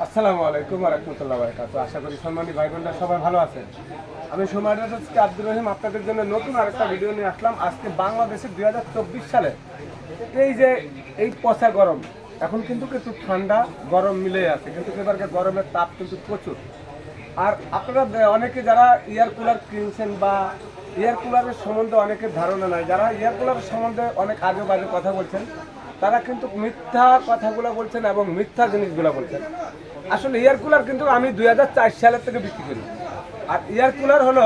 আসসালামু আলাইকুম রহমতুল্লাহ বারকাত আশা করি সম্মানী ভাই বোনরা সবাই ভালো আছেন। আমি সময় আজকে আব্দুর রহিম আপনাদের জন্য নতুন আরেকটা ভিডিও নিয়ে আসলাম। আজকে বাংলাদেশে দুই হাজার চব্বিশ সালে। এই যে এই পচা গরম, এখন কিন্তু একটু ঠান্ডা, গরম মিলে আছে। কিন্তু এবারকার গরমের তাপ কিন্তু প্রচুর। আর আপনারা অনেকে যারা এয়ার কুলার কিনছেন বা এয়ার কুলারের সম্বন্ধে অনেকের ধারণা নাই, যারা এয়ার কুলারের সম্বন্ধে অনেক আজে বাজে কথা বলছেন তারা কিন্তু মিথ্যা কথাগুলো বলছেন এবং মিথ্যা জিনিসগুলো বলছেন। আসলে এয়ার কুলার কিন্তু আমি দুই সালের থেকে বিক্রি করি। আর এয়ার কুলার হলো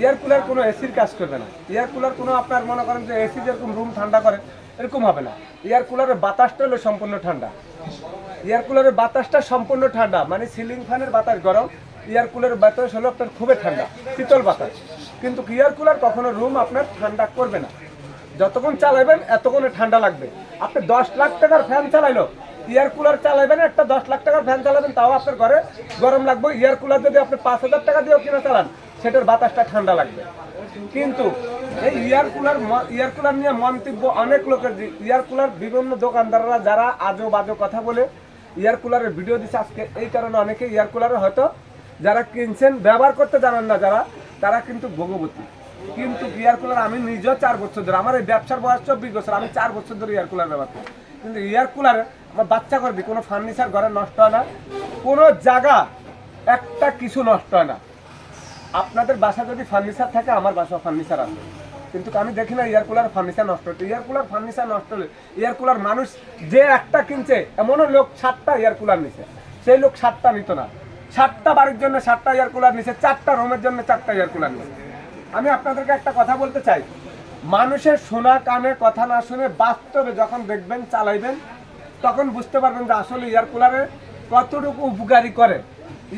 এয়ার কুলার কোনো এসির কাজ করবে না। এয়ার কুলার কোনো আপনার মনে করেন যে এসি যেরকম রুম ঠান্ডা করে, এরকম হবে না। এয়ার কুলারের বাতাসটা হলো সম্পূর্ণ ঠান্ডা। এয়ার কুলারের বাতাসটা সম্পূর্ণ ঠান্ডা মানে সিলিং ফ্যানের বাতাস গরম এয়ার কুলারের বাতাস হলো আপনার খুবই ঠান্ডা, শীতল বাতাস। কিন্তু এয়ার কুলার কখনো রুম আপনার ঠান্ডা করবে না। যতক্ষণ চালাবেন, এতক্ষণে ঠান্ডা লাগবে। আপনি দশ লাখ টাকার ফ্যান চালাইলো, এয়ার কুলার চালাবেন একটা দশ লাখ টাকার ফ্যান চালাবেন, তাও আপনার ঘরে গরম লাগবে। এয়ার কুলার যদি আপনি পাঁচ হাজার টাকা দিয়েও কিনে চালান, সেটার বাতাসটা ঠান্ডা লাগবে। কিন্তু এই এয়ার কুলার এয়ার কুলার নিয়ে মন্তব্য অনেক লোকের এয়ার কুলার বিভিন্ন দোকানদাররা যারা আজো বাজো কথা বলে, এয়ার কুলারের ভিডিও দিচ্ছে আজকে, এই কারণে অনেকে এয়ার কুলারে হয়তো যারা কিনছেন, ব্যবহার করতে জানেন না যারা, তারা কিন্তু ভোগবতী। কিন্তু এয়ার কুলার আমি নিজেও চার বছর ধরে, আমার এই ব্যবসার বয়স চব্বিশ বছর, আমি চার বছর ধরে এয়ার কুলার ব্যবহার করি। কিন্তু এয়ার কুলারে আমার বাচ্চা করবি, কোনো ফার্নিচার ঘরে নষ্ট হয় না, কোনো জায়গা, একটা কিছু নষ্ট হয় না। আপনাদের বাসা যদি ফার্নিচার থাকে, আমার বাসা ফার্নিচার আছে। কিন্তু আমি দেখি না এয়ার কুলার ফার্নিচার নষ্ট হচ্ছে। এয়ার কুলার ফার্নিচার নষ্ট হলে এয়ার কুলার মানুষ যে একটা কিনছে, এমনও লোক সাতটা এয়ার কুলার নিছে। সেই লোক সাতটা নিত না। সাতটা বাড়ির জন্য সাতটা এয়ার কুলার নিছে, চারটা রুমের জন্য চারটা এয়ার কুলার নিছে। আমি আপনাদেরকে একটা কথা বলতে চাই। মানুষের শোনা কানে কথা না শুনে বাস্তবে যখন দেখবেন, চালাইবেন, তখন বুঝতে পারবেন যে আসলে এয়ার কুলারে কতটুকু উপকারী করে।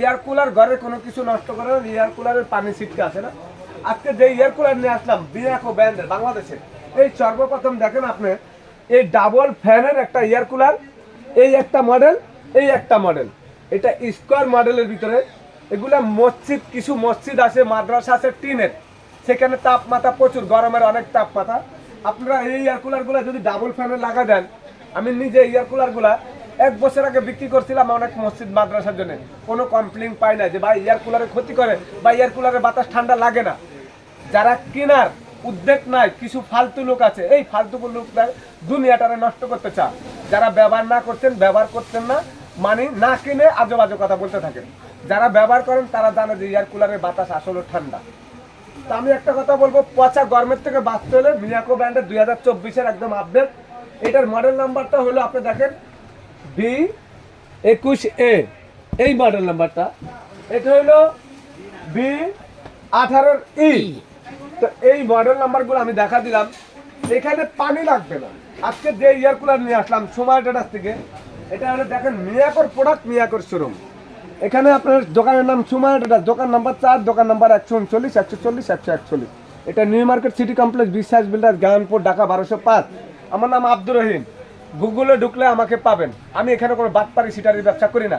এয়ার কুলার ঘরে কোনো কিছু নষ্ট করে না এয়ার কুলারের পানি ছিটকে আসে না। আজকে যে এয়ার কুলার নিয়ে আসলাম বিয়াকো ব্র্যান্ডের বাংলাদেশে, এই সর্বপ্রথম দেখেন আপনি, এই ডাবল ফ্যানের একটা এয়ার কুলার এই একটা মডেল এই একটা মডেল এটা স্কোয়ার মডেলের ভিতরে, এগুলা মসজিদ, কিছু মসজিদ আছে, মাদ্রাসা আছে, টিনের। সেখানে তাপমাত্রা প্রচুর, গরমের অনেক তাপমাত্রা। আপনারা এই এয়ার কুলারগুলো যদি ডাবল ফ্যানে লাগা দেন, আমি নিজে এয়ার কুলারগুলা এক বছর আগে বিক্রি করছিলাম অনেক মসজিদ মাদ্রাসার জন্য। কোনো কমপ্লেন পাই না যে, ভাই এয়ার কুলারে ক্ষতি করে, বা এয়ার কুলারের বাতাস ঠান্ডা লাগে না। যারা কেনার উদ্বেগ নাই, কিছু ফালতু লোক আছে, এই ফালতু লোকরা দুনিয়াটারে নষ্ট করতে চান যারা ব্যবহার না করছেন, ব্যবহার করছেন না মানে না কিনে আজো বাজো কথা বলতে থাকেন। যারা ব্যবহার করেন, তারা জানে যে এয়ার কুলারের বাতাস আসলে ঠান্ডা। তা আমি একটা কথা বলব, পচা গরমের থেকে বাঁচতে হলে মিয়াকো ব্র্যান্ডের দুই হাজার চব্বিশের একদম আপডেট এটার মডেল নাম্বারটা হলো, আপনি দেখেন, বি একুশ এ। এই মডেল নাম্বারটা এটা হলো বি আঠারোর ই। তো এই মডেল নাম্বারগুলো আমি দেখা দিলাম। এখানে পানি লাগবে না। আজকে যে এয়ার কুলার নিয়ে আসলাম, সময় ডেটার থেকে। এটা হলো, দেখেন, মিয়াকোর প্রোডাক্ট মিয়াকোর শোরুম এখানে আপনার দোকানের নাম সুমার এটা দোকান নাম্বার চার, দোকান নাম্বার একশো উনচল্লিশ, একশো চল্লিশ, একশো একচল্লিশ। এটা new market city complex, Biswas builder Gyanpur Dhaka বারোশো পাঁচ। আমার নাম আব্দুর রহিম। গুগলে ঢুকলে আমাকে পাবেন। আমি এখানে কোনো বাটপারি সিটারির ব্যবসা করি না।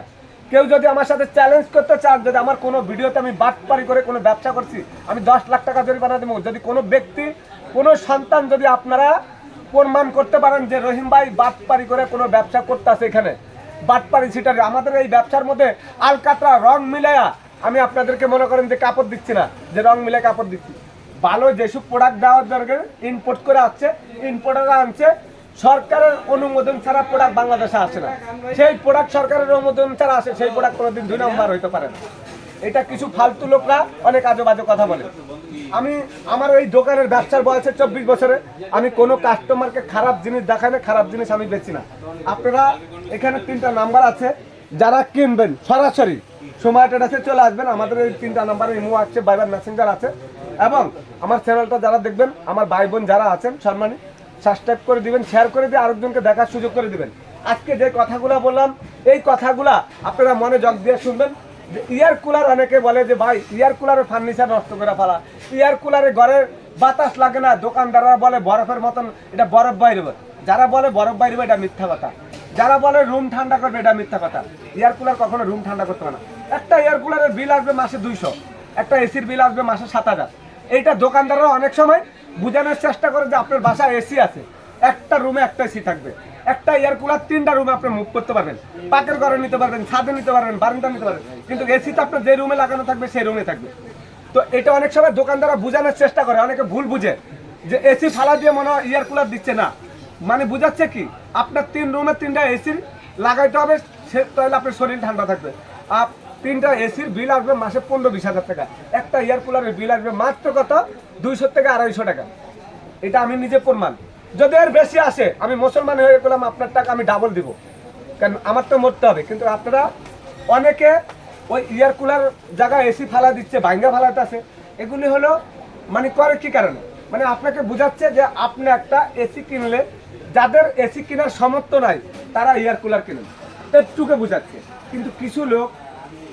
কেউ যদি আমার সাথে চ্যালেঞ্জ করতে চান, যদি আমার কোনো ভিডিওতে আমি বাটপারি করে কোনো ব্যবসা করছি, আমি দশ লাখ টাকা জরিমানা দেবো। যদি কোনো ব্যক্তি, কোনো সন্তান যদি আপনারা প্রমাণ করতে পারেন যে রহিম ভাই বাটপারি করে কোনো ব্যবসা করতেছে এখানে বাটপারি সিটার। আমাদের এই ব্যবসার মধ্যে আলকাতরা রং মিলায়া আমি আপনাদেরকে মনে করেন যে কাপড় দিচ্ছি না, যে রং মিলাই কাপড় দিচ্ছি। ভালো যেসব প্রোডাক্ট দেওয়ার দরকার ইম্পোর্ট করে আসছে ইম্পোর্টাররা আনছে, সরকারের অনুমোদন ছাড়া প্রোডাক্ট বাংলাদেশে আসে না। সেই প্রোডাক্ট সরকারের অনুমোদন ছাড়া আসে, সেই প্রোডাক্ট কোনোদিন দুই নম্বর হইতে পারে না। এটা কিছু ফালতু লোকরা অনেক আজে বাজে কথা বলে। আমি, আমার এই দোকানের ব্যবসার বয়সে চব্বিশ বছরে। আমি কোনো কাস্টমারকে খারাপ জিনিস দেখাই না, খারাপ জিনিস আমি বেচি না। আপনারা এখানে তিনটা নাম্বার আছে, যারা কিনবেন, সরাসরি সময়টা আছে চলে আসবেন। আমাদের এই তিনটা নাম্বারে ইমো আছে বাইবার মেসেঞ্জার আছে। এবং আমার চ্যানেলটা যারা দেখবেন, আমার ভাই বোন যারা আছেন, সম্মানী সাবস্ক্রাইব করে দিবেন শেয়ার করে দিয়ে আরেকজনকে দেখার সুযোগ করে দিবেন। আজকে যে কথাগুলো বললাম, এই কথাগুলা আপনারা মনে জগ দিয়ে শুনবেন। যে এয়ার কুলার অনেকে বলে যে, ভাই, এয়ার কুলারের ফার্নিচার নষ্ট করে ফেলা। এয়ার কুলারে ঘরের বাতাস লাগে না। দোকানদাররা বলে, বরফের মতন এটা বরফ বাইরে যারা বলে, বরফ বাইরে এটা মিথ্যা কথা। যারা বলে, রুম ঠান্ডা করবে, এটা মিথ্যা কথা। এয়ার কুলার কখনো রুম ঠান্ডা করতে পারে না। একটা এয়ার কুলারের বিল আসবে মাসে দুইশো। একটা এসির বিল আসবে মাসে সাত হাজার। এইটা দোকানদাররা অনেক সময় বোঝানোর চেষ্টা করে যে, আপনার বাসায় এসি আছে। একটা রুমে একটা এসি থাকবে। একটা এয়ার কুলার তিনটা রুমে আপনি মুভ করতে পারবেন। পাকের ঘরে নিতে পারবেন, ছাদে নিতে পারবেন বারান্দা নিতে পারবেন। কিন্তু এসি তো আপনার যে রুমে লাগানো থাকবে, সেই রুমে থাকবে। তো এটা অনেক সময় দোকানদাররা বোঝানোর চেষ্টা করে, অনেকে ভুল বুঝে। যে এসি ফালা দিয়ে মনে হয় এয়ার কুলার দিচ্ছে না। মানে বুঝাচ্ছে কি, আপনার তিন রুমে তিনটা এসি লাগাইতে হবে, সে তাহলে আপনার শরীর ঠান্ডা থাকবে। আর তিনটা এসির বিল আসবে মাসে পনেরো বিশ হাজার টাকা। একটা এয়ার কুলারের বিল আসবে মাত্র কত? দুইশো থেকে আড়াইশো টাকা। এটা আমি নিজে প্রমাণ। যদি এর বেশি আসে, আমি মুসলমান হয়ে গেলাম, আপনার টাকা আমি ডাবল দিব। কারণ আমার তো মরতে হবে। কিন্তু আপনারা অনেকে ওই ইয়ার কুলার জায়গায় এসি ফালা দিচ্ছে, ভাঙ্গা ফালাতে আছে। এগুলি হলো মানে করে কি কারণে? মানে আপনাকে বোঝাচ্ছে যে আপনি একটা এসি কিনলে, যাদের এসি কেনার সামর্থ্য নাই, তারা এয়ার কুলার কিনুন একটুকে বোঝাচ্ছে। কিন্তু কিছু লোক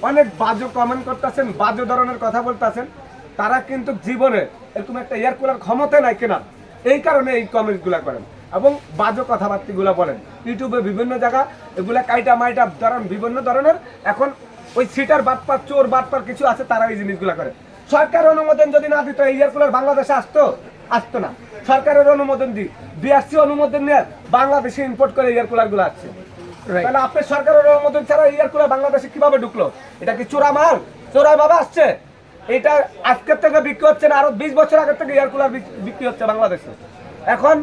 অনেক বাজে কমেন্ট করতেছেন, বাজে ধরনের কথা বলতেছেন। তারা কিন্তু জীবনে এরকম একটা এয়ার কুলার ক্ষমতা নাই কেনা এই কারণে এই কমেন্টগুলো করেন। এবং বাজে কথাবার্তিগুলো বলেন। ইউটিউবে বিভিন্ন জায়গা এগুলা কাইটা মাইটা ধরেন বিভিন্ন ধরনের। এখন ওই সিটার বাটপার চোর বাটপার কিছু আছে তারা এই জিনিসগুলো করে। সরকার অনুমোদন যদি না দিত এই বাংলাদেশে আসতো? আসতো না। সরকারের অনুমোদন দি। বিআরসি অনুমোদন নিয়ে বাংলাদেশে ইম্পোর্ট করে এয়ার কুলারগুলো আসছে। তাহলে আপনার সরকারের অনুমোদন ছাড়া এয়ার কুলার বাংলাদেশে কীভাবে ঢুকলো? এটা কি চোরা মাল চোরাই বাবা আসছে? এটা আজকের থেকে বিক্রি হচ্ছে না, আরও বিশ বছর আগের থেকে এয়ার কুলার বিক্রি হচ্ছে বাংলাদেশে। এখন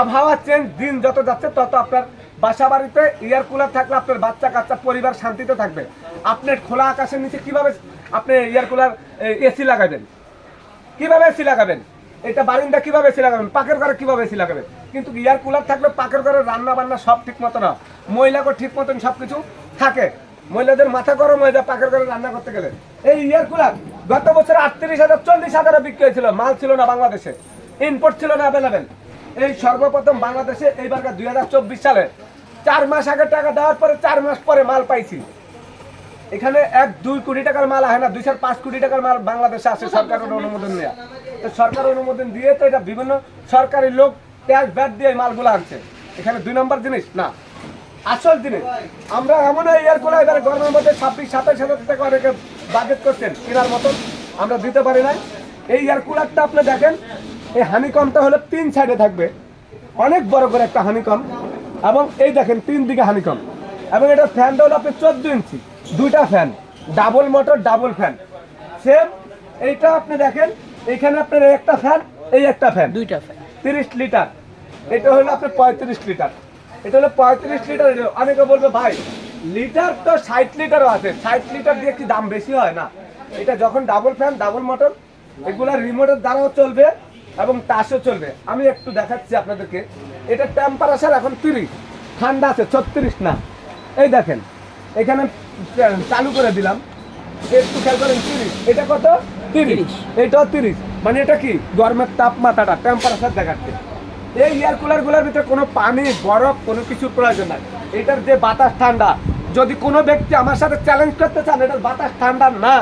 আবহাওয়া চেঞ্জ দিন যত যাচ্ছে তত আপনার বাসা বাড়িতে এয়ার কুলার থাকলে আপনার বাচ্চা কাচ্চা, পরিবার শান্তিতে থাকবে। আপনার খোলা আকাশের নিচে কীভাবে আপনি এয়ার কুলার এসি লাগাবেন? কীভাবে এসি লাগাবেন? এটা বারিন্দা কীভাবে এসি লাগাবেন? পাকের ঘরে কীভাবে এসি লাগাবেন? কিন্তু এয়ার কুলার থাকলে পাকের ঘরে রান্না বান্না সব ঠিক মতো না। মহিলাকে ঠিক মতন সব কিছু থাকে। মহিলাদের মাথা গরম হয়ে যায় পাকের ঘরে রান্না করতে গেলে। এই এয়ার কুলার গত বছর আটত্রিশ হাজার চল্লিশ হাজারে বিক্রি হয়েছিল মাল ছিল না বাংলাদেশে ইম্পোর্ট ছিল না অ্যাভেলেবেল এই সর্বপ্রথম বাংলাদেশে এইবারকার দুই হাজার চব্বিশ সালে চার মাস আগে টাকা দেওয়ার পরে চার মাস পরে মাল পাইছি। এখানে এক দুই কোটি টাকার মাল হয় না দুই চার পাঁচ কোটি টাকার মাল বাংলাদেশে আসে সরকারের অনুমোদন নেওয়া তো সরকার অনুমোদন দিয়ে তো এটা বিভিন্ন সরকারি লোক ট্যাক্স ব্যাট দিয়ে মালগুলো আনছে। এখানে দুই নম্বর জিনিস না আসল জিনিস আমরা এমন এয়ার করে এবারে গরমের মধ্যে ছাব্বিশ সাতাশ হাজার টাকা অনেকে বাজেট করছেন কেনার মতন। আমরা দিতে পারি না এই এয়ার কুলারটা আপনি দেখেন এই হানিকমটা হলো তিন সাইডে থাকবে। অনেক বড় করে একটা হানিকম এবং এই দেখেন তিন দিকে হানিকম এবং এটা ফ্যানটা হলো আপনি চোদ্দ ইঞ্চি। দুইটা fan double motor double fan same এইটা আপনি দেখেন এখানে আপনার একটা ফ্যান এই একটা ফ্যান দুইটা ফ্যান তিরিশ লিটার এটা হলো আপনার পঁয়ত্রিশ লিটার এটা হলো পঁয়ত্রিশ লিটার। অনেকে বলবে ভাই লিটার তো ষাট লিটারও আছে। ষাট লিটার দিয়ে কি দাম বেশি হয়? না। এটা যখন ডাবল ফ্যান ডাবল মোটর এগুলা রিমোটের দ্বারাও চলবে এবং টাচও চলবে। আমি একটু দেখাচ্ছি আপনাদেরকে। এটা টেম্পারেচার এখন তিরিশ ঠান্ডা আছে ছত্রিশ না। এই দেখেন এখানে চালু করে দিলাম। একটু খেয়াল করেন তিরিশ। এটা কত? তিরিশ। এটাও তিরিশ। মানে এটা কি? গরমের তাপমাত্রাটা টেম্পারেচার দেখাচ্ছে। এই এয়ার কুলারগুলোর ভিতরে কোনো পানি, বরফ, কোনো কিছুর প্রয়োজন নাই। এটার যে বাতাস ঠান্ডা, যদি কোনো ব্যক্তি আমার সাথে চ্যালেঞ্জ করতে চান, এটার বাতাস ঠান্ডা না।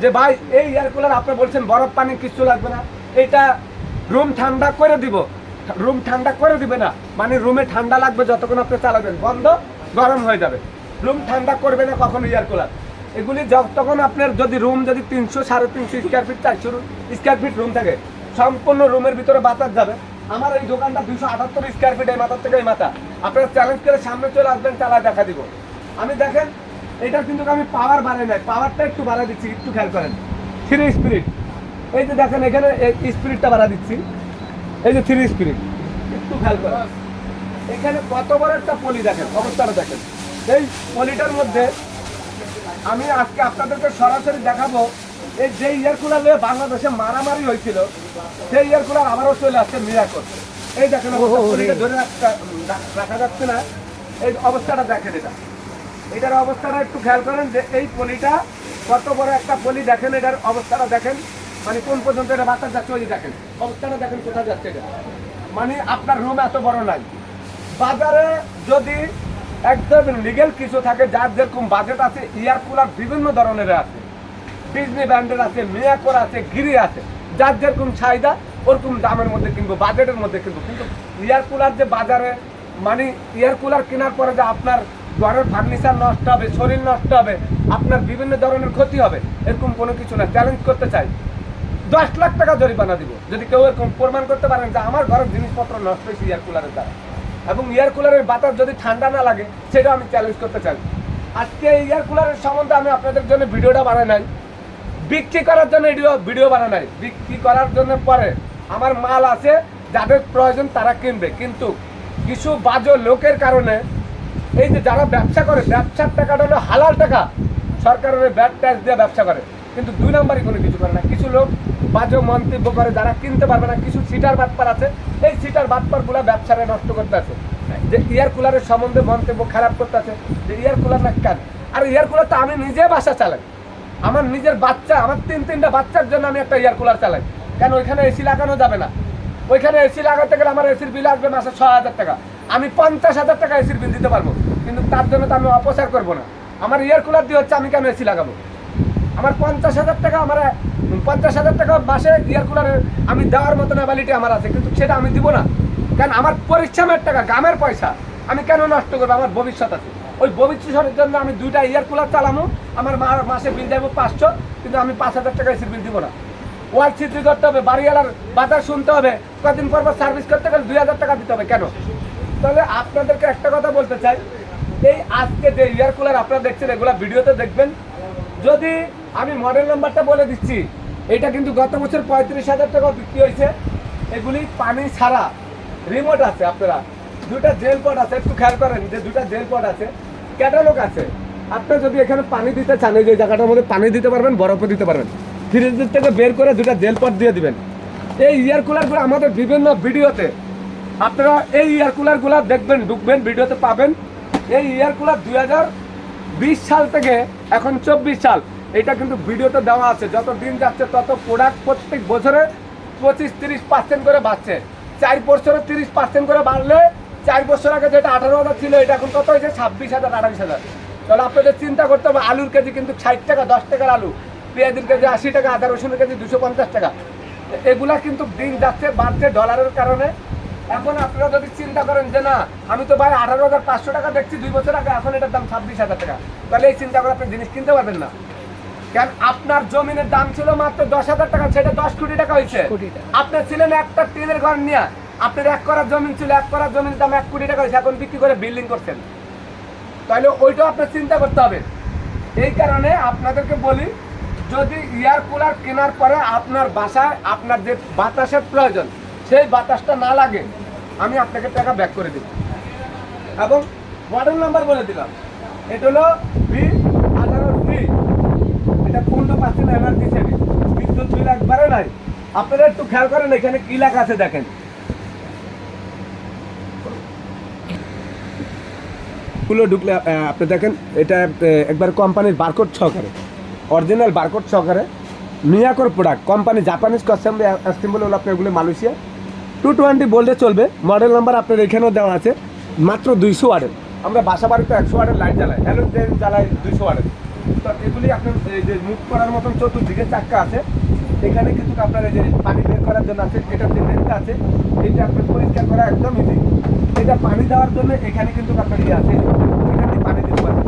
যে ভাই, এই এয়ার কুলার আপনি বলছেন, বরফ, পানি, কিছু লাগবে না। এটা রুম ঠান্ডা করে দিব। রুম ঠান্ডা করে দিবে না। মানে রুমে ঠান্ডা লাগবে যতক্ষণ আপনি চালাবেন। বন্ধ, গরম হয়ে যাবে। রুম ঠান্ডা করবে না কখনো এয়ার কুলার এগুলি যতক্ষণ আপনার যদি রুম যদি তিনশো, সাড়ে তিনশো স্কোয়ার ফিট চারশো স্কোয়ার ফিট রুম থাকে, সম্পূর্ণ রুমের ভিতরে বাতাস যাবে। আমার এই দোকানটা দুশো আটাত্তর স্কোয়ার ফিট এই মাথার থেকে এই মাথা। আপনারা চ্যালেঞ্জ করে সামনে চলে আসবেন চালা দেখা দিব। আমি দেখেন, এটা কিন্তু আমি পাওয়ার বাড়াই নাই পাওয়ারটা একটু বাড়াই দিচ্ছি, একটু খেয়াল করেন। থ্রি স্পিরিট এই যে দেখেন, এখানে স্পিরিটটা বাড়া দিচ্ছি। এই যে থ্রি স্পিরিট একটু খেয়াল করেন। এখানে কত বড় একটা পলি দেখেন, অবস্থাটা দেখেন। এই পলিটার মধ্যে আমি আজকে আপনাদেরকে সরাসরি দেখাবো এই যে ইয়ার কুলার নিয়ে বাংলাদেশে মারামারি হয়েছিল সেই ইয়ার কুলার আবারও চলে আসছে মিরাকল। এই দেখেন ধরে রাখা- রাখা যাচ্ছে না। এই অবস্থাটা দেখেন এটা। এটার অবস্থাটা একটু খেয়াল করেন যে এই পলিটা কত বড় একটা পলি দেখেন এটার অবস্থাটা দেখেন। মানে কোন পর্যন্ত এটা বাতাস যাচ্ছে ওই দেখেন। অবস্থাটা দেখেন কোথায় যাচ্ছে এটা। মানে আপনার রুম এত বড় নাই। বাজারে যদি একদম লিগেল কিছু থাকে যার যেরকম বাজেট আছে ইয়ার কুলার বিভিন্ন ধরনের আছে। ডিজনি ব্র্যান্ডের আছে মিয়াকোর আছে গিরি আছে। যার যেরকম চাহিদা, ওরকম দামের মধ্যে কিনবো বাজেটের মধ্যে কিনবো। কিন্তু এয়ার কুলার যে বাজারে মানে এয়ার কুলার কেনার পরে যে আপনার ঘরের ফার্নিচার নষ্ট হবে, শরীর নষ্ট হবে, আপনার বিভিন্ন ধরনের ক্ষতি হবে, এরকম কোনো কিছু না। চ্যালেঞ্জ করতে চাই। দশ লাখ টাকা জরিমানা দিব। যদি কেউ এরকম প্রমাণ করতে পারেন যে আমার ঘরের জিনিসপত্র নষ্ট হয়েছে এয়ার কুলারের দ্বারা। এবং এয়ার কুলারের বাতাস যদি ঠান্ডা না লাগে সেটা আমি চ্যালেঞ্জ করতে চাই। আজকে এয়ার কুলারের সম্বন্ধে আমি আপনাদের জন্য ভিডিওটা বানাই নাই। বিক্রি করার জন্য ভিডিও ভিডিও বানানো বিক্রি করার জন্য পরে আমার মাল আছে, যাদের প্রয়োজন তারা কিনবে। কিন্তু কিছু বাজো লোকের কারণে এই যে যারা ব্যবসা করে, ব্যবসার টাকাটা হলো হালাল টাকা, সরকারের ব্যাড ট্যাক্স দিয়ে ব্যবসা করে। কিন্তু দুই নম্বরই কোনো কিছু করে না। কিছু লোক বাজে মন্তব্য করে, যারা কিনতে পারবে না, কিছু সিটার বাটপার আছে। এই সিটার বাটপারগুলো ব্যবসারে নষ্ট করতে আছে। যে এয়ার কুলারের সম্বন্ধে মন্তব্য খারাপ করতে আছে, যে এয়ার কুলার না কেন? আর এয়ার কুলার তো আমি নিজে বাসা চালাই। আমার নিজের বাচ্চা, আমার তিন তিনটা বাচ্চার জন্য আমি একটা এয়ার কুলার চালাই। কেন ওইখানে এসি লাগানো যাবে না? ওইখানে এসি লাগাতে গেলে আমার এসির বিল আসবে মাসে ছ হাজার টাকা। আমি পঞ্চাশ হাজার টাকা এসির বিল দিতে পারব, কিন্তু তার জন্য তো আমি অপচার করব না। আমার এয়ার কুলার দিয়ে হচ্ছে আমি কেন এসি লাগাবো? আমার পঞ্চাশ হাজার টাকা, আমার পঞ্চাশ হাজার টাকা মাসে এয়ার কুলারে আমি দেওয়ার মতন অ্যাবিলিটি আমার আছে, কিন্তু সেটা আমি দিব না। কারণ আমার পরিশ্রমের টাকা, গ্রামের পয়সা, আমি কেন নষ্ট করব? আমার ভবিষ্যৎ আছে। ওই ভবিষ্যতের জন্য আমি দুইটা এয়ার কুলার চালামো। আমার মাসে বিল যাব পাঁচশো, কিন্তু আমি পাঁচ হাজার টাকা এসির বিল দিব না। ওয়াল ছিদ্রি করতে হবে, বাড়িওয়ালার বাজার শুনতে হবে, কদিন পর পর সার্ভিস করতে গেলে দুই হাজার টাকা দিতে হবে, কেন? তাহলে আপনাদেরকে একটা কথা বলতে চাই। এই আজকে যে এয়ার কুলার আপনারা দেখছেন, এগুলো ভিডিওতে দেখবেন। যদি আমি মডেল নাম্বারটা বলে দিচ্ছি, এটা কিন্তু গত বছর পঁয়ত্রিশ হাজার টাকা বিক্রি হয়েছে। এগুলি পানি ছাড়া রিমোট আছে আপনারা। দুটা জেল পট আছে, একটু খেয়াল করেন যে দুটা জেল পট আছে। ক্যাটালগ আছে। আপনি যদি এখানে পানি দিতে চান, এই যে জায়গাটার মধ্যে পানি দিতে পারবেন, বরফও দিতে পারবেন। ফ্রিজের থেকে বের করে দুটা জেল পট দিয়ে দিবেন। এই ইয়ার কুলারগুলো আমাদের বিভিন্ন ভিডিওতে, আপনারা এই ইয়ার কুলারগুলো দেখবেন, ঢুকবেন, ভিডিওতে পাবেন। এই ইয়ার কুলার দুই হাজার বিশ সাল থেকে এখন চব্বিশ সাল। এটা কিন্তু ভিডিওতে দেওয়া আছে। যত দিন যাচ্ছে, তত প্রোডাক্ট প্রত্যেক বছরে পঁচিশ তিরিশ পার্সেন্ট করে বাড়ছে। চার বছরে তিরিশ পার্সেন্ট করে বাড়লে চার বছর আগে যেটা আঠারো হাজার ছিল এটা এখন কত হয়েছে? ছাব্বিশ হাজার আঠাশ হাজার। তাহলে আপনাদের চিন্তা করতে হবে আলুর কেজি কিন্তু ষাট টাকা দশ টাকার আলু। পেঁয়াজের কেজি আশি টাকা আদা রসুনের কেজি দুশো পঞ্চাশ টাকা। এগুলা কিন্তু দিন যাচ্ছে বাড়ছে ডলারের কারণে। এখন আপনারা যদি চিন্তা করেন যে না আমি তো ভাই আঠারো হাজার পাঁচশো টাকা দেখছি দুই বছর আগে এখন এটার দাম ছাব্বিশ হাজার টাকা। তাহলে এই চিন্তা করে আপনি জিনিস কিনতে পারবেন না। কেন? আপনার জমিনের দাম ছিল মাত্র দশ হাজার টাকা সেটা দশ কোটি টাকা হয়েছে। আপনার ছিলেন একটা টিনের ঘর নিয়ে আপনার এক করার জমিন ছিল, এক করার জমির দাম এক কোটি টাকা এখন বিক্রি করে বিল্ডিং করছেন। তাহলে ওইটাও আপনার চিন্তা করতে হবে। এই কারণে আপনাদেরকে বলি, যদি এয়ার কুলার কেনার পরে আপনার বাসায় আপনার যে বাতাসের প্রয়োজন, সেই বাতাসটা না লাগে, আমি আপনাকে টাকা ব্যাক করে দিব এবং মডেল নাম্বার বলে দিলাম। এটা হলো বি আঠারো থ্রি এটা পনেরো পার্সেন্ট এনার্জি সেভিং বিদ্যুৎ বিল একবারে নাই। আপনারা একটু খেয়াল করেন, এখানে কি লেখা আছে দেখেন। গুলো ঢুকলে আপনি দেখেন, এটা একবার কোম্পানির বারকোড সহকারে অরিজিনাল বারকোড সহকারে, মিয়াকোর product company Japanese assembly assembly হলো আপনার এগুলো মালয়েশিয়া। টু টোয়েন্টি বললে চলবে মডেল নাম্বার আপনার এখানেও দেওয়া আছে, মাত্র দুইশো ওয়ার্ডের। আমরা বাসা বাড়িতে একশো ওয়ার্ডের লাইট জ্বালাই হ্যালোজেন জ্বালাই দুইশো ওয়ার্ডের। তো এগুলি আপনার, এই যে মুখ করার মতন চতুর্দিকে চাক্কা আছে, এখানে কিন্তু আপনার এই যে পানি বের করার জন্য আছে, এটার যে নেটটা আছে, এটা আপনার পরিষ্কার করা একদম ইজি এটা পানি দেওয়ার জন্য এখানে কিন্তু আপনার ইয়ে আছে। এখানে পানি দিতে পারেন।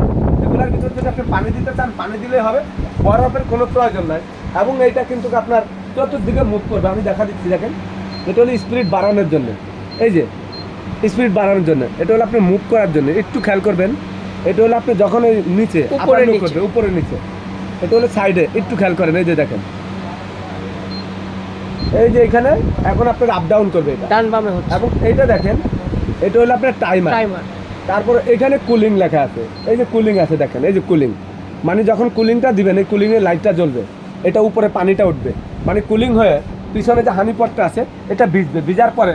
এগুলোর ভিতরে যদি আপনি পানি দিতে চান পানি দিলে হবে। বরফের কোনো প্রয়োজন নাই। এবং এইটা কিন্তু আপনার চতুর্দিকে মুভ করবে। আমি দেখা দিচ্ছি দেখেন। এটা হলো স্পিরিট বাড়ানোর জন্য। এই যে স্পিড বাড়ানোর জন্য। এটা হলো আপনি মুভ করার জন্য। একটু খেয়াল করবেন। এটা হলো আপনি যখন ওই নিচে উপরে নিচে। করবে উপরে নিচে। এটা হলো সাইডে। একটু খেয়াল করেন। এই যে দেখেন। এই যে এখানে এখন আপনার আপ ডাউন করবে এটা। ডান বামে হচ্ছে। এবং এইটা দেখেন এটা হলো আপনার টাইমার টাইমার তারপর এখানে কুলিং লেখা আছে। এই যে কুলিং আছে দেখেন এই যে কুলিং মানে যখন কুলিংটা দিবেন এই কুলিংয়ের লাইটটা জ্বলবে। এটা উপরে পানিটা উঠবে। মানে কুলিং হয়ে পিছনে যে হানি পটটা আছে এটা ভিজবে। ভিজার পরে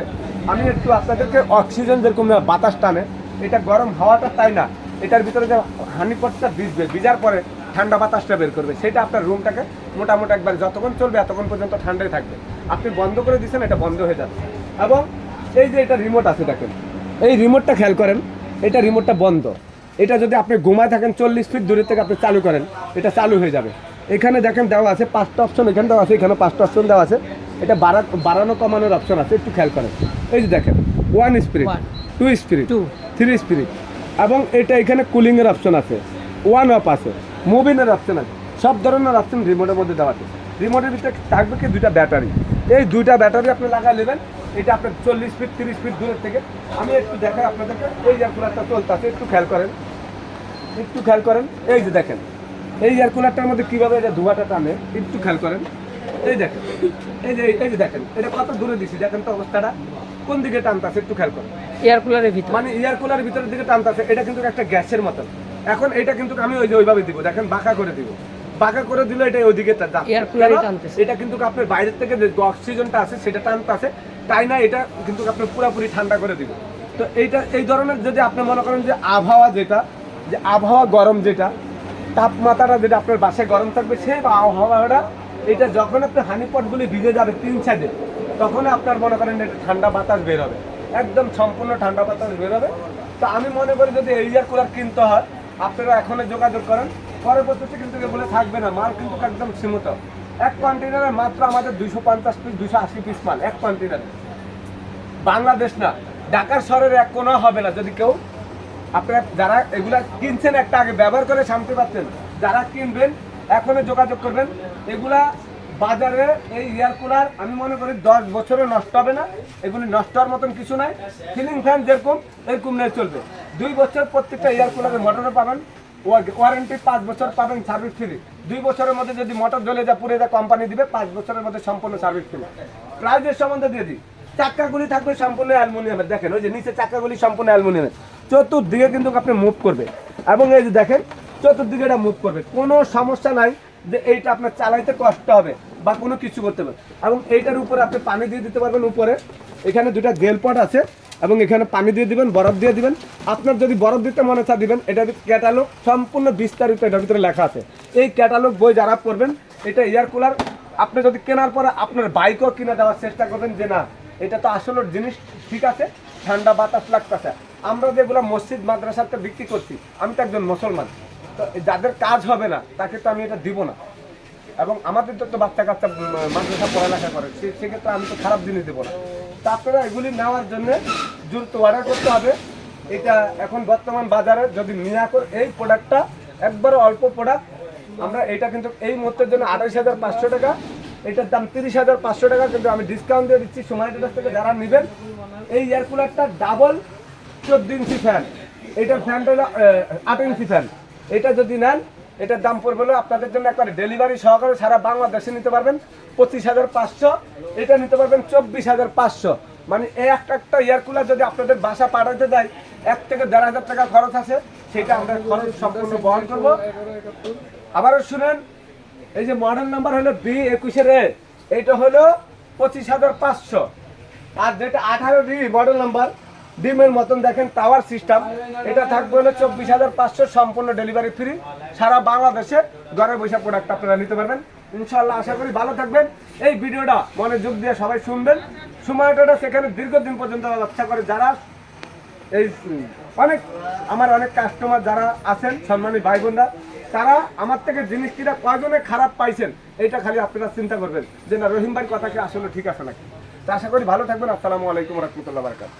আমি একটু আপনাদেরকে অক্সিজেন যেরকম বাতাস টানে এটা গরম হাওয়াটা তাই না এটার ভিতরে যে হানি পটটা ভিজবে ভিজার পরে ঠান্ডা বাতাসটা বের করবে। সেটা আপনার রুমটাকে মোটামুটি একবার যতক্ষণ চলবে এতক্ষণ পর্যন্ত ঠান্ডাই থাকবে। আপনি বন্ধ করে দিচ্ছেন এটা বন্ধ হয়ে যাচ্ছে এবং এই যে এটা রিমোট আছে দেখেন এই রিমোটটা খেয়াল করেন এটা রিমোটটা বন্ধ। এটা যদি আপনি ঘুমায় থাকেন চল্লিশ ফিট দূরে থেকে আপনি চালু করেন এটা চালু হয়ে যাবে। এখানে দেখেন দেওয়া আছে পাঁচটা অপশন এখানে দেওয়া আছে এখানে পাঁচটা অপশন দেওয়া আছে। এটা বাড়া বাড়ানো কমানোর অপশন আছে একটু খেয়াল করেন। এই যে দেখেন one spirit two spirit. Three spirit এবং এটা এখানে কুলিংয়ের অপশন আছে ওয়ান অফ আছে মুভিংয়ের অপশন আছে। সব ধরনের অপশন রিমোটের মধ্যে দেওয়া আছে। রিমোটের ভিতরে থাকবে কি দুইটা ব্যাটারি এই দুইটা ব্যাটারি আপনি লাগাই নেবেন এটা আপনার চল্লিশ ফিট তিরিশ ফিট দূরের থেকে। আমি একটু দেখাই আপনাদেরকে। এই এয়ার কুলারটা চলতেছে একটু খেয়াল করেন। একটু খেয়াল করেন। এই যে দেখেন এই এয়ার কুলারটার মধ্যে কীভাবে এটা ধোঁয়াটা টানে একটু খেয়াল করেন। এই দেখেন এই যে এই যে দেখেন এটা কত দূরে দিছি দেখেন তো অবস্থাটা। কোন দিকে টানতেছে একটু খেয়াল করেন। এয়ার কুলারের ভিতর। মানে এয়ার কুলার ভিতরের দিকে টানতেছে এটা কিন্তু একটা গ্যাসের মতন এখন এটা কিন্তু আমি ওই যে ওইভাবে দিব দেখেন বাঁকা করে দিব। বাঁকা করে দিলে এটা ওইদিকে। এটা কিন্তু আপনার বাইরের থেকে যে অক্সিজেনটা আছে সেটা টানতেছে। তাই না, এটা কিন্তু আপনার পুরোপুরি ঠান্ডা করে দিব। তো এইটা, এই ধরনের যদি আপনি মনে করেন যে আবহাওয়া যেটা, যে আবহাওয়া গরম যেটা, তাপমাত্রাটা যেটা আপনার বাসায় গরম থাকবে সেই আবহাওয়াটা, এটা যখন আপনি হানিপটগুলি ভিজে যাবে তিন সাইডে, তখন আপনার মনে করেন এটা ঠান্ডা বাতাস বের হবে। একদম সম্পূর্ণ ঠান্ডা বাতাস বের হবে। তো আমি মনে করি যদি এই এয়ার কুলার কিনতে হয়, আপনারা এখনও যোগাযোগ করেন। পরবর্তীতে কিন্তু এগুলো থাকবে না, মাল কিন্তু একদম সীমিত। এক কন্টেনারে মাত্র আমাদের দুইশো পঞ্চাশ পিস দুশো আশি পিস মাল, এক কন্টেনারে বাংলাদেশ না, ঢাকার শহরের এক কোনো হবে না। যদি কেউ আপনারা যারা এগুলা কিনছেন, একটা আগে ব্যবহার করে শান্তি পাচ্ছেন যারা কিনবেন এখনও যোগাযোগ করবেন, এগুলা বাজারে এই এয়ার কুলার, আমি মনে করি দশ বছরে নষ্ট হবে না। এগুলি নষ্ট হওয়ার মতন কিছু নাই। সিলিং ফ্যান যেরকম, এরকম নিয়ে চলবে। দুই বছর প্রত্যেকটা এয়ার কুলারের মোটরে পাবেন। ওয়ারেন্টি পাঁচ বছর পাবেন সার্ভিস ফ্রি দুই বছরের মধ্যে যদি মোটর জ্বলে যা পুড়ে যা কোম্পানি দিবে, পাঁচ বছরের মধ্যে সম্পূর্ণ সার্ভিস ফ্রি প্রাইজের সম্বন্ধে দিয়ে দিই। চাকাগুলি থাকবে সম্পূর্ণ অ্যালুমিনিয়ামের দেখেন, ওই যে নিচে চাকাগুলি সম্পূর্ণ অ্যালুমিনিয়ামের চতুর্দিকে কিন্তু আপনি মুভ করবে। এবং এই যে দেখেন, চতুর্দিকে এটা মুভ করবে। কোনো সমস্যা নাই যে এইটা আপনার চালাইতে কষ্ট হবে বা কোনো কিছু করতে হবে। এবং এইটার উপরে আপনি পানি দিয়ে দিতে পারবেন উপরে। এখানে দুটা গেল পট আছে। এবং এখানে পানি দিয়ে দিবেন, বরফ দিয়ে দিবেন। আপনার যদি বরফ দিতে মনে চা দিবেন, এটা ক্যাটালগ সম্পূর্ণ বিস্তারিত এটার ভিতরে লেখা আছে। এই ক্যাটালগ বই যারা পড়বেন এটা এয়ার কুলার আপনি যদি কেনার পরে আপনার বাইকও কিনে দেওয়ার চেষ্টা করবেন যে না, এটা তো আসলে জিনিস, ঠিক আছে? ঠান্ডা বাতাস লাগতেছে। আমরা যেগুলো মসজিদ মাদ্রাসাতে বিক্রি করছি, আমি তো একজন মুসলমান। তো যাদের কাজ হবে না, তাকে তো আমি এটা দিব না। এবং আমাদের তো বাচ্চা কাচ্চা মাদ্রাসা পড়ালেখা করে সেক্ষেত্রে আমি তো খারাপ জিনিস দেবো না। তা আপনারা এগুলি নেওয়ার জন্য দ্রুত অর্ডার করতে হবে। এটা এখন বর্তমান বাজারে যদি মিয়াকর এই প্রোডাক্টটা একবারে অল্প প্রোডাক্ট আমরা এটা কিন্তু এই মুহূর্তের জন্য আঠাইশ হাজার পাঁচশো টাকা, এটার দাম তিরিশ হাজার পাঁচশো টাকা, কিন্তু আমি ডিসকাউন্ট দিয়ে দিচ্ছি। সময়টার কাছ থেকে যারা নেবেন, এই এয়ার কুলারটা ডাবল চোদ্দ ইঞ্চি ফ্যান এটার ফ্যানটা হলো আট ইঞ্চি ফ্যান এটা যদি নেন এটার দাম পড়বে আপনাদের জন্য একবার ডেলিভারি সহকারে সারা বাংলাদেশে নিতে পারবেন পঁচিশ হাজার পাঁচশো, এটা নিতে পারবেন চব্বিশ হাজার পাঁচশো। মানে এই একটা একটা এয়ার কুলার যদি আপনাদের বাসা পাঠাতে দেয়, এক থেকে দেড় হাজার টাকা খরচ আছে, সেটা আমরা খরচ সম্পূর্ণ বহন করব। আবারও শুনেন, এই যে মডেল নাম্বার হলো বি একুশের এ এইটা হলো পঁচিশ হাজার পাঁচশো। আর যেটা আঠারো ডি মডেল নাম্বার ডিমের মতন দেখেন টাওয়ার সিস্টেম এটা থাকবে হলো চব্বিশ হাজার পাঁচশো সম্পূর্ণ ডেলিভারি ফ্রি সারা বাংলাদেশে ঘরে বসে প্রোডাক্ট আপনারা নিতে পারবেন। ইনশাল্লাহ আশা করি ভালো থাকবেন। এই ভিডিওটা মনোযোগ দিয়ে সবাই শুনবেন। সময়টা সেখানে দীর্ঘদিন পর্যন্ত ব্যবসা করে। যারা এই, অনেক, আমার অনেক কাস্টমার যারা আছেন, সম্মানী ভাই বোনরা তারা আমার থেকে জিনিস কিনা কয়জনে খারাপ পাইছেন, এইটা খালি আপনারা চিন্তা করবেন। যে না, রহিম ভাইয়ের কথা কি আসলে ঠিক আছে নাকি? তো আশা করি ভালো থাকবেন। আসসালামু আলাইকুম রহমতুল্লাহ বারকাত